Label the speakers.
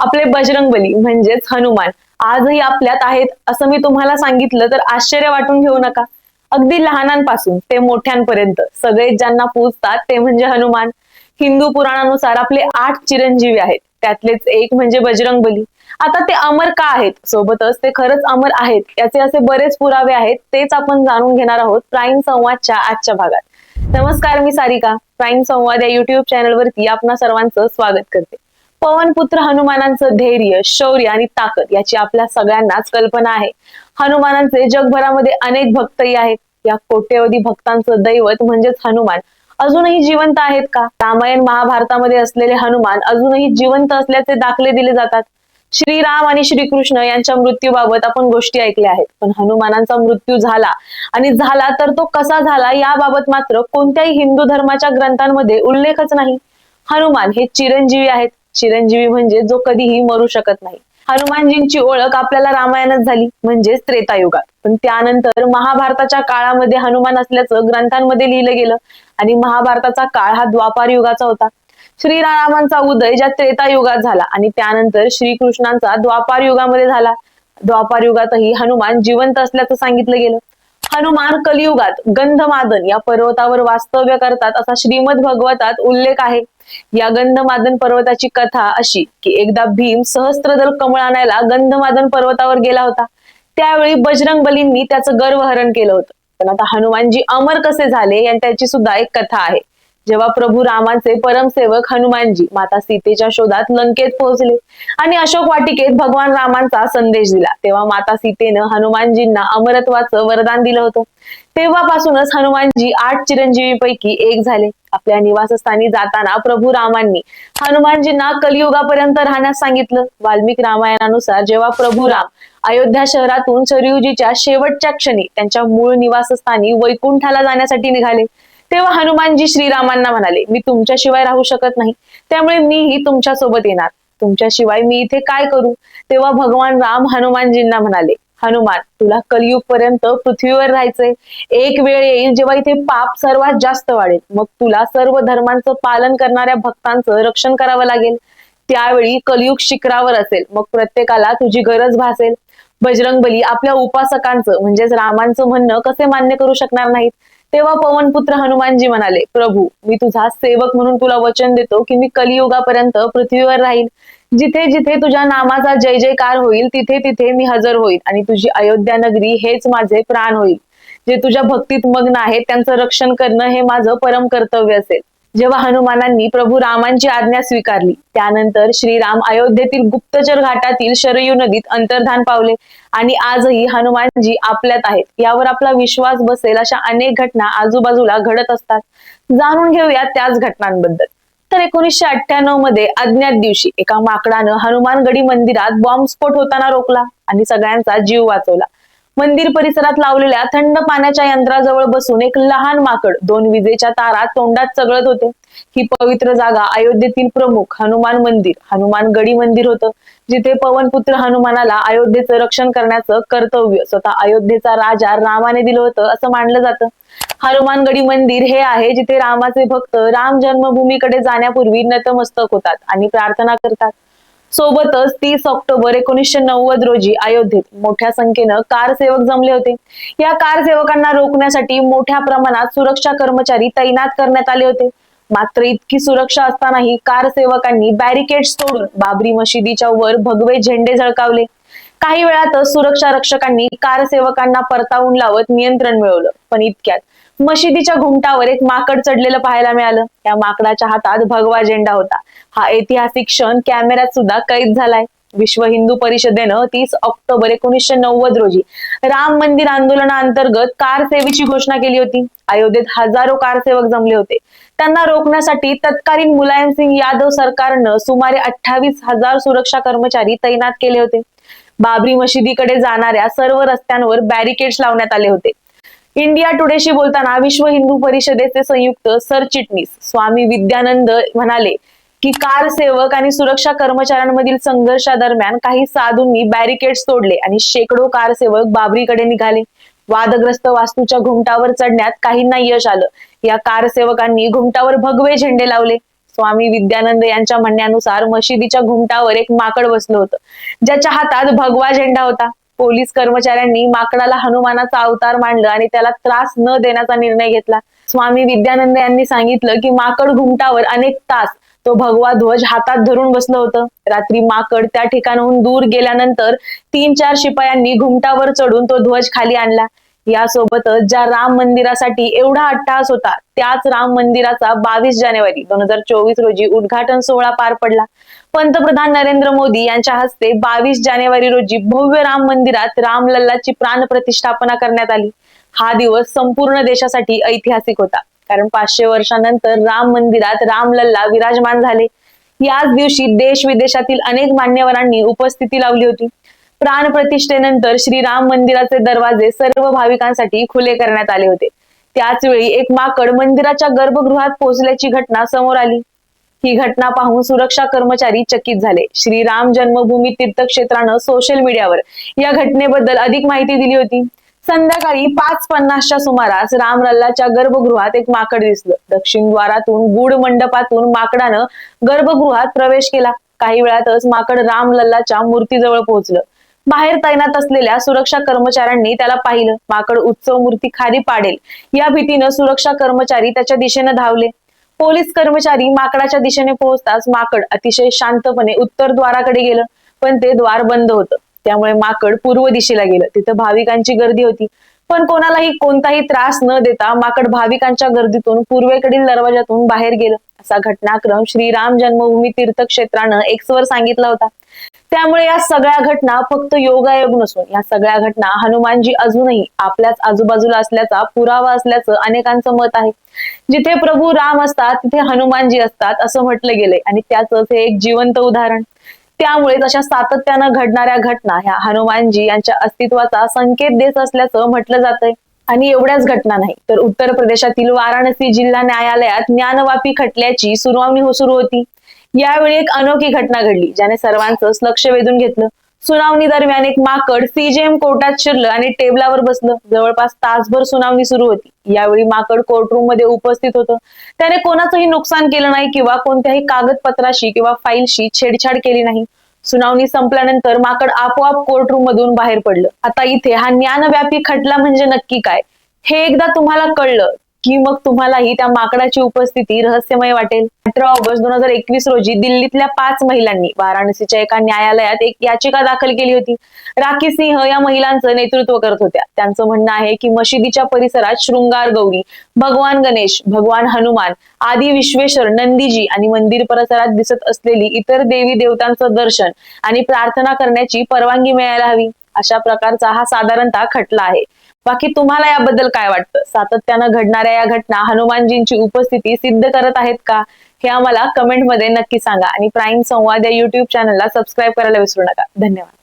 Speaker 1: आपले बजरंगबली म्हणजेच हनुमान. आजही आपल्यात आहेत असं मी तुम्हाला सांगितलं तर आश्चर्य वाटून घेऊ नका. अगदी लहानांपासून ते मोठ्यांपर्यंत सगळे ज्यांना पूजतात ते म्हणजे हनुमान. हिंदू पुराणानुसार आपले आठ चिरंजीवी आहेत. त्यातलेच एक म्हणजे बजरंगबली. आता ते अमर का आहेत? सोबतच ते खरंच अमर आहेत. याचे असे बरेच पुरावे आहेत. तेच आपण जाणून घेणार आहोत प्राईम संवादच्या आजच्या भागात. नमस्कार मी सारिका. प्राईम संवाद या युट्यूब चॅनलवरती आपणा सर्वांचं स्वागत करते. पवनपुत्र हनुमानांचं धैर्य शौर्य आणि ताकद याची आपल्या सगळ्यांनाच कल्पना आहे. हनुमानांचे जगभरामध्ये अनेक भक्तही आहेत. या कोट्यवधी भक्तांचं दैवत म्हणजेच हनुमान अजूनही जिवंत आहेत का? रामायण महाभारतामध्ये असलेले हनुमान अजूनही जिवंत असल्याचे दाखले दिले जातात. श्रीराम आणि श्रीकृष्ण यांच्या मृत्यूबाबत आपण गोष्टी ऐकल्या आहेत. पण हनुमानांचा मृत्यू झाला आणि झाला तर तो कसा झाला याबाबत मात्र कोणत्याही हिंदू धर्माच्या ग्रंथांमध्ये उल्लेखच नाही. हनुमान हे चिरंजीवी आहेत. चिरंजीवी म्हणजे जो कधीही मरू शकत नाही. हनुमानजींची ओळख आपल्याला रामायणात झाली म्हणजेच त्रेतायुगात. पण त्यानंतर महाभारताच्या काळामध्ये हनुमान असल्याचं ग्रंथांमध्ये लिहिलं गेलं आणि महाभारताचा काळ हा द्वापार युगाचा होता. श्रीरामांचा उदय ज्या त्रेतायुगात झाला आणि त्यानंतर श्रीकृष्णांचा द्वापार युगामध्ये झाला. द्वापार युगातही हनुमान जिवंत असल्याचं सांगितलं गेलं. हनुमान कलियुगात गंधमादन या पर्वतावर वास्तव्य करतात असा श्रीमद भगवतात उल्लेख आहे. या गंधमादन पर्वताची कथा अशी की एकदा भीम सहस्त्रदल कमळ आणायला गंधमादन पर्वतावर गेला होता. त्यावेळी बजरंग बलींनी त्याचं गर्वहरण केलं होतं. पण आता हनुमानजी अमर कसे झाले आणि त्याची सुद्धा एक कथा आहे. जेव्हा प्रभू रामाचे परमसेवक हनुमानजी माता सीतेच्या शोधात लंकेत पोहोचले आणि अशोक वाटिकेत भगवान रामांचा संदेश दिला तेव्हा माता सीतेनं हनुमानजींना अमरत्वाचं वरदान दिलं होतं. तेव्हापासूनच हनुमानजी आठ चिरंजीवीपैकी एक झाले. आपल्या निवासस्थानी जाताना प्रभू रामांनी हनुमानजींना कलियुगापर्यंत राहण्यास सांगितलं. वाल्मिक रामायणानुसार जेव्हा प्रभू राम अयोध्या शहरातून सरयुजीच्या शेवटच्या क्षणी त्यांच्या मूळ निवासस्थानी वैकुंठाला जाण्यासाठी निघाले तेव्हा हनुमानजी श्रीरामांना म्हणाले मी तुमच्याशिवाय राहू शकत नाही. त्यामुळे मीही तुमच्यासोबत येणार. तुमच्याशिवाय मी इथे काय करू? तेव्हा भगवान राम हनुमानजींना म्हणाले हनुमान तुला कलियुग पर्यंत पृथ्वीवर राहायचंय. एक वेळ येईल जेव्हा इथे पाप सर्वात जास्त वाढेल. मग तुला सर्व धर्मांचं पालन करणाऱ्या भक्तांचं रक्षण करावं लागेल. त्यावेळी कलियुग शिखरावर असेल. मग प्रत्येकाला तुझी गरज भासेल. बजरंगबली आपल्या उपासकांचं म्हणजेच रामांचं म्हणणं कसे मान्य करू शकणार नाहीत? तेव्हा पवनपुत्र हनुमानजी म्हणाले प्रभू मी तुझा सेवक म्हणून तुला वचन देतो की मी कलियुगापर्यंत पृथ्वीवर राहील जिथे जिथे तुझ्या नामाचा जय जयकार होईल तिथे तिथे मी हजर होईल आणि तुझी अयोध्या नगरी हेच माझे प्राण होईल. जे तुझ्या भक्तीत मग्न आहेत त्यांचं रक्षण करणं हे माझं परम कर्तव्य असेल. जेव्हा हनुमानांनी प्रभू रामांची आज्ञा स्वीकारली त्यानंतर श्रीराम अयोध्येतील गुप्तचर घाटातील शरयू नदीत अंतर्धान पावले आणि आजही हनुमानजी आपल्यात आहेत. यावर आपला विश्वास बसेल अशा अनेक घटना आजूबाजूला घडत असतात. जाणून घेऊया त्याच घटनांबद्दल. तर एकोणीसशे अठ्ठ्याण्णवमध्ये अज्ञात दिवशी एका माकडानं हनुमानगडी मंदिरात बॉम्बस्फोट होताना रोखला आणि सगळ्यांचा जीव वाचवला. मंदिर परिसरात लावलेल्या थंड पाण्याच्या यंत्राजवळ बसून एक लहान माकड दोन विजेच्या तारा तोंडात चगळत होते. ही पवित्र जागा अयोध्येतील प्रमुख हनुमान मंदिर हनुमान गडी मंदिर होतं जिथे पवनपुत्र हनुमानाला अयोध्येचं रक्षण करण्याचं कर्तव्य स्वतः अयोध्येचा राजा रामाने दिलं होतं असं मानलं जातं. हनुमानगडी मंदिर हे आहे जिथे रामाचे भक्त राम जन्मभूमीकडे जाण्यापूर्वी नतमस्तक होतात आणि प्रार्थना करतात. सोबतच तीस ऑक्टोबर एकोणीसशे नव्वद रोजी अयोध्येत मोठ्या संख्येनं कार सेवक जमले होते. या कार सेवकांना रोखण्यासाठी मोठ्या प्रमाणात सुरक्षा कर्मचारी तैनात करण्यात आले होते. मात्र इतकी सुरक्षा असतानाही कार सेवकांनी बॅरिकेड्स तोडून बाबरी मशिदीच्या वर भगवे झेंडे झळकावले. काही वेळातच सुरक्षा रक्षकांनी कार सेवकांना परतावून लावत नियंत्रण मिळवलं. पण इतक्यात मशिदीच्या घुमटावर एक माकड चढलेलं पाहायला मिळालं. त्या माकडाच्या हातात भगवा झेंडा होता. हा ऐतिहासिक क्षण कॅमेऱ्यात सुद्धा कैद झालाय. विश्व हिंदू परिषदेनं तीस ऑक्टोबर एकोणीसशे नव्वद रोजी राम मंदिर आंदोलनाअंतर्गत कार सेवेची घोषणा केली होती. अयोध्येत हजारो कारसेवक जमले होते. त्यांना रोखण्यासाठी तत्कालीन मुलायम सिंग यादव सरकारनं सुमारे अठ्ठावीस हजार सुरक्षा कर्मचारी तैनात केले होते. बाबरी मशिदीकडे जाणाऱ्या सर्व रस्त्यांवर बॅरिकेड्स लावण्यात आले होते. इंडिया टुडेशी बोलताना विश्व हिंदू परिषदेचे संयुक्त सरचिटणीस स्वामी विद्यानंद म्हणाले की कार सेवक आणि सुरक्षा कर्मचाऱ्यांमधील संघर्षादरम्यान काही साधूंनी बॅरिकेड्स तोडले आणि शेकडो कार सेवक बाबरीकडे निघाले. वादग्रस्त वास्तूच्या घुमटावर चढण्यात काहींना यश आलं. या कार सेवकांनी घुमटावर भगवे झेंडे लावले. स्वामी विद्यानंद यांच्या म्हणण्यानुसार मशिदीच्या घुमटावर एक माकड बसलं होतं. ज्याच्या हातात भगवा झेंडा होता. पोलीस कर्मचाऱ्यांनी माकडाला हनुमानाचा अवतार मांडलं आणि त्याला त्रास न देण्याचा निर्णय घेतला. स्वामी विद्यानंद यांनी सांगितलं की माकड घुमटावर अनेक तास तो भगवा ध्वज हातात धरून बसलं होतं. रात्री माकड त्या ठिकाणाहून दूर गेल्यानंतर तीन चार शिपायांनी घुमटावर चढून तो ध्वज खाली आणला. यासोबतच ज्या राम मंदिरासाठी एवढा अट्टहास होता त्याच राम मंदिराचा बावीस जानेवारी दोन हजार चोवीस रोजी उद्घाटन सोहळा पार पडला. पंतप्रधान नरेंद्र मोदी यांच्या हस्ते बावीस जानेवारी रोजी भव्य राम मंदिरात रामलल्लाची प्राण प्रतिष्ठापना करण्यात आली. हा दिवस संपूर्ण देशासाठी ऐतिहासिक होता. कारण पाचशे वर्षानंतर राम मंदिरात रामलल्ला विराजमान झाले. याच दिवशी देश विदेशातील अनेक मान्यवरांनी उपस्थिती लावली होती. प्राण प्रतिष्ठेनंतर श्रीराम मंदिराचे दरवाजे सर्व भाविकांसाठी खुले करण्यात आले होते. त्याच वेळी एक माकड मंदिराच्या गर्भगृहात पोहोचल्याची घटना समोर आली. ही घटना पाहून सुरक्षा कर्मचारी चकित झाले. श्रीराम जन्मभूमी तीर्थक्षेत्रानं सोशल मीडियावर या घटनेबद्दल अधिक माहिती दिली होती. संध्याकाळी पाच पन्नासच्या सुमारास रामलल्लाच्या गर्भगृहात एक माकड दिसलं. दक्षिण द्वारातून गुढ मंडपातून माकडानं गर्भगृहात प्रवेश केला. काही वेळातच माकड रामलल्लाच्या मूर्तीजवळ पोहोचलं. बाहेर तैनात असलेल्या सुरक्षा कर्मचाऱ्यांनी त्याला पाहिलं. माकड उत्सव मूर्ती खाली पाडेल. या भीतीनं सुरक्षा कर्मचारी त्याच्या दिशेने धावले. पोलीस कर्मचारी माकडाच्या दिशेने पोहोचताच माकड अतिशय शांतपणे उत्तर द्वाराकडे गेलं. पण ते द्वार बंद होतं. त्यामुळे माकड पूर्व दिशेला गेलं. तिथं भाविकांची गर्दी होती. पण कोणालाही कोणताही त्रास न देता माकड भाविकांच्या गर्दीतून पूर्वेकडील दरवाजातून बाहेर गेलं. असा घटनाक्रम श्रीराम जन्मभूमी तीर्थक्षेत्रानं एक्स वर सांगितला होता. त्यामुळे या सगळ्या घटना फक्त योगायोग नसून या सगळ्या घटना हनुमानजी अजूनही आपल्याच आजूबाजूला असल्याचा पुरावा असल्याचं अनेकांचं मत आहे. जिथे प्रभू राम असतात तिथे हनुमानजी असतात असं म्हटलं गेलंय. आणि त्याच हे एक जिवंत उदाहरण. त्यामुळे अशा सातत्यानं घडणाऱ्या घटना ह्या हनुमानजी यांच्या अस्तित्वाचा संकेत देत असल्याचं म्हटलं जातंय. आणि एवढ्याच घटना नाही तर उत्तर प्रदेशातील वाराणसी जिल्हा न्यायालयात ज्ञानवापी खटल्याची सुनावणी हो सुरू होती. यावेळी एक अनोखी घटना घडली ज्याने सर्वांचंच लक्ष वेधून घेतलं. सुनावणी दरम्यान एक माकड सीजेएम कोर्टात शिरलं आणि टेबलावर बसलं. जवळपास तासभर सुनावणी सुरू होती. यावेळी माकड कोर्टरूममध्ये उपस्थित होतं. त्याने कोणाचंही नुकसान केलं नाही किंवा कोणत्याही कागदपत्राशी किंवा फाईलशी छेडछाड केली नाही. सुनावणी संपल्यानंतर माकड आपोआप कोर्टरूम मधून बाहेर पडलं. आता इथे हा ज्ञानव्यापी खटला म्हणजे नक्की काय? हे एकदा तुम्हाला कळलं की मग तुम्हालाही त्या माकडाची उपस्थिती रहस्यमय वाटेल. अठरा ऑगस्ट दोन हजार एकवीस रोजी दिल्लीतल्या पाच महिलांनी वाराणसीच्या एका न्यायालयात एक याचिका दाखल केली होती. राखी सिंह या महिलांचं नेतृत्व करत होत्या. त्यांचं म्हणणं आहे की मशिदीच्या परिसरात शृंगार गौरी भगवान गणेश भगवान हनुमान आदी विश्वेश्वर नंदीजी आणि मंदिर परिसरात दिसत असलेली इतर देवी देवतांचं दर्शन आणि प्रार्थना करण्याची परवानगी मिळायला हवी. अशा प्रकारचा हा साधारणतः खटला आहे. बाकी तुम्हाला याबद्दल काय वाटतं? सातत्यानं घडणाऱ्या या घटना हनुमानजींची उपस्थिती सिद्ध करत आहेत का? हे आम्हाला कमेंटमध्ये नक्की सांगा. आणि प्राईम संवाद या युट्यूब चॅनलला सबस्क्राईब करायला विसरू नका. धन्यवाद.